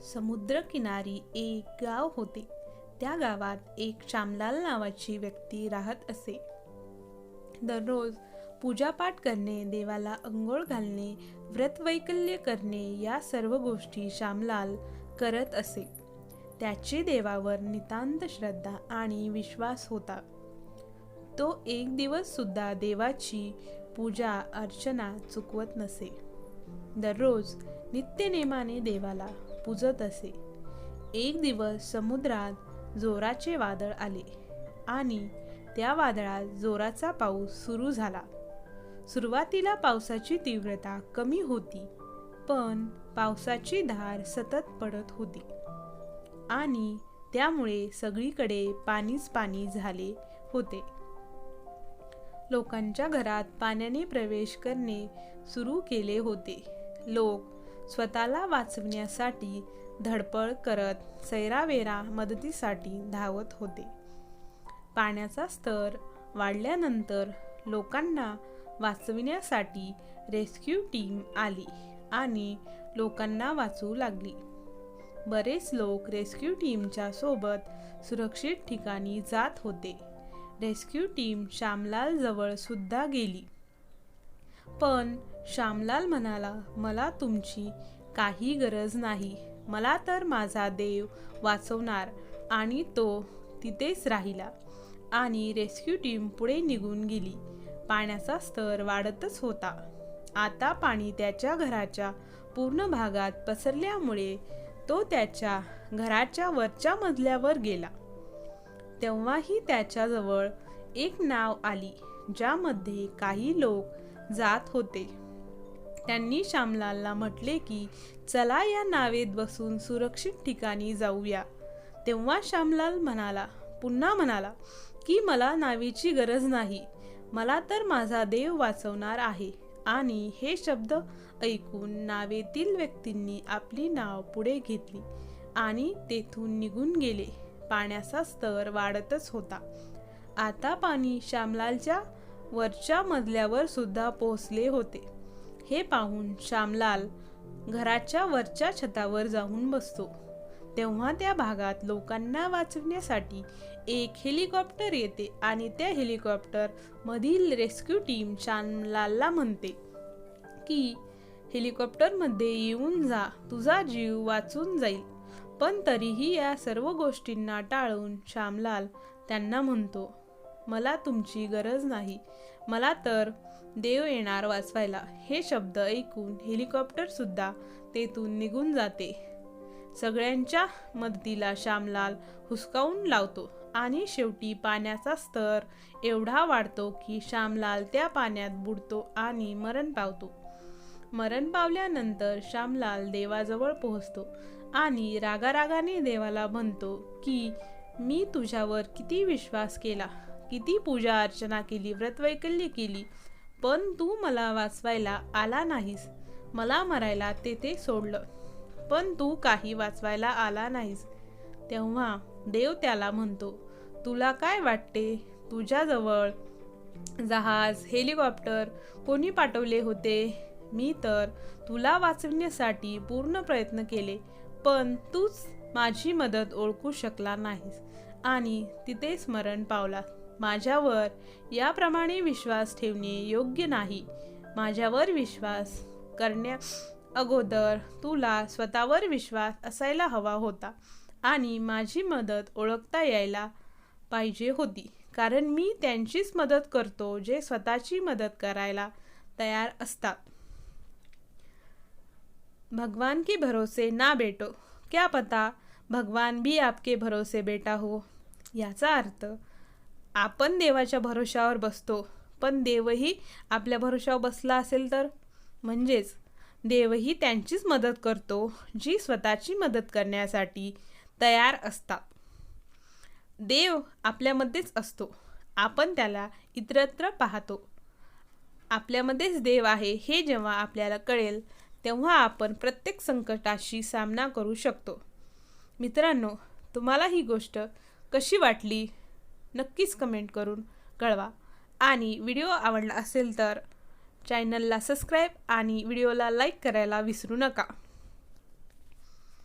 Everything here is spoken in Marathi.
समुद्रकिनारी एक गाव होते. त्या गावात एक श्यामलाल नावाची व्यक्ती राहत असे. दररोज पूजापाठ करणे देवाला अंघोळ घालणे व्रतवैकल्य करणे या सर्व गोष्टी श्यामलाल करत असे. त्याची देवावर नितांत श्रद्धा आणि विश्वास होता. तो एक दिवस सुद्धा देवाची पूजा अर्चना चुकवत नसे. दररोज नित्यनेमाने देवाला पुजत असे. एक दिवस समुद्रात जोराचे वादळ आले आणि त्या वादळात जोराचा पाऊस सुरू झाला. सुरुवातीला पावसाची तीव्रता कमी होती पण पावसाची धार सतत पडत होती आणि त्यामुळे सगळीकडे पाणीच पाणी झाले होते. लोकांच्या घरात पाण्याने प्रवेश करणे सुरू केले होते. लोक स्वतःला वाचवण्यासाठी धडपड करत सैरावेरा मदतीसाठी धावत होते. पाण्याचा स्तर वाढल्यानंतर लोकांना वाचविण्यासाठी रेस्क्यू टीम आली आणि लोकांना वाचवू लागली. बरेच लोक रेस्क्यू टीमच्या सोबत सुरक्षित ठिकाणी जात होते. रेस्क्यू टीम श्यामलाल जवळ सुद्धा गेली. पण श्यामलाल म्हणाला मला तुमची काही गरज नाही. मला तर माझा देव वाचवणार आणि तो तिथेच राहिला आणि रेस्क्यू टीम पुढे निघून गेली. पाण्याचा स्तर वाढतच होता. आता पाणी त्याच्या घराच्या पूर्ण भागात पसरल्यामुळे तो त्याच्या घराच्या वरच्या मजल्यावर गेला. तेव्हाही त्याच्याजवळ एक नाव आली ज्यामध्ये काही लोक जात होते. त्यांनी श्यामलालला म्हटले की चला या नावेत बसून सुरक्षित ठिकाणी जाऊया. तेव्हा श्यामलाल म्हणाला पुन्हा म्हणाला की मला नावेची गरज नाही. मला तर माझा देव वाचवणार आहे. आणि हे शब्द ऐकून नावेतील व्यक्तींनी आपली नाव पुढे घेतली आणि तेथून निघून गेले. पाण्याचा स्तर वाढतच होता. आता पाणी श्यामलालच्या वरच्या मजल्यावर सुद्धा पोहोचले होते. हे पाहून श्यामलाल घराच्या वरच्या छतावर जाऊन बसतो. तेव्हा त्या भागात लोकांना वाचवण्यासाठी एक हेलिकॉप्टर येते आणि त्या हेलिकॉप्टर मधील रेस्क्यू टीम श्यामलालला म्हणते की हेलिकॉप्टरमध्ये येऊन जा तुझा जीव वाचून जाईल. पण तरीही या सर्व गोष्टींना टाळून श्यामलाल त्यांना म्हणतो मला तुमची गरज नाही. मला तर देव येणार वाचवायला. हे शब्द ऐकून हेलिकॉप्टरसुद्धा तेथून निघून जाते. सगळ्यांच्या मदतीला श्यामलाल हुसकावून लावतो आणि शेवटी पाण्याचा स्तर एवढा वाढतो की श्यामलाल त्या पाण्यात बुडतो आणि मरण पावतो. मरण पावल्यानंतर श्यामलाल देवाजवळ पोहोचतो आणि रागारागाने देवाला म्हणतो की मी तुझ्यावर किती विश्वास केला? किती पूजा अर्चना केली व्रतवैकल्य केली पण तू मला वाचवायला आला नाहीस. मला मरायला तेथे सोडलं पण तू काही वाचवायला आला नाहीस. तेव्हा देव त्याला म्हणतो तुला काय वाटते? तुझ्याजवळ जहाज हेलिकॉप्टर कोणी पाठवले होते? मी तर तुला वाचवण्यासाठी पूर्ण प्रयत्न केले पण तूच माझी मदत ओळखू शकला नाहीस. आणि तिथे स्मरण पावला. माझ्यावर याप्रमाणे विश्वास ठेवणे योग्य नाही. माझ्यावर विश्वास करण्या अगोदर तुला स्वतःवर विश्वास असायला हवा होता आणि माझी मदत ओळखता यायला पाहिजे होती. कारण मी त्यांचीच मदत करतो जे स्वतःची मदत करायला तयार असतात. भगवान की भरोसे ना बेटो. क्या पता भगवान भी आपके भरोसे बेटा हो? याचा अर्थ आपण देवाच्या भरोशावर बसतो. पण देवही आपल्या भरोशावर बसला असेल तर? म्हणजेच देवही त्यांचीच मदत करतो जी स्वतःची मदत करण्यासाठी तयार असतात. देव आपल्यामध्येच असतो. आपण त्याला इतरत्र पाहतो. आपल्यामध्येच देव आहे हे जेव्हा आपल्याला कळेल तेव्हा आपण प्रत्येक संकटाशी सामना करू शकतो. मित्रांनो तुम्हाला ही गोष्ट कशी वाटली? नक्कीच कमेंट करून कळवा. आणि व्हिडिओ आवडला असेल तर चॅनलला सबस्क्राईब आणि व्हिडिओला लाईक करायला विसरू नका.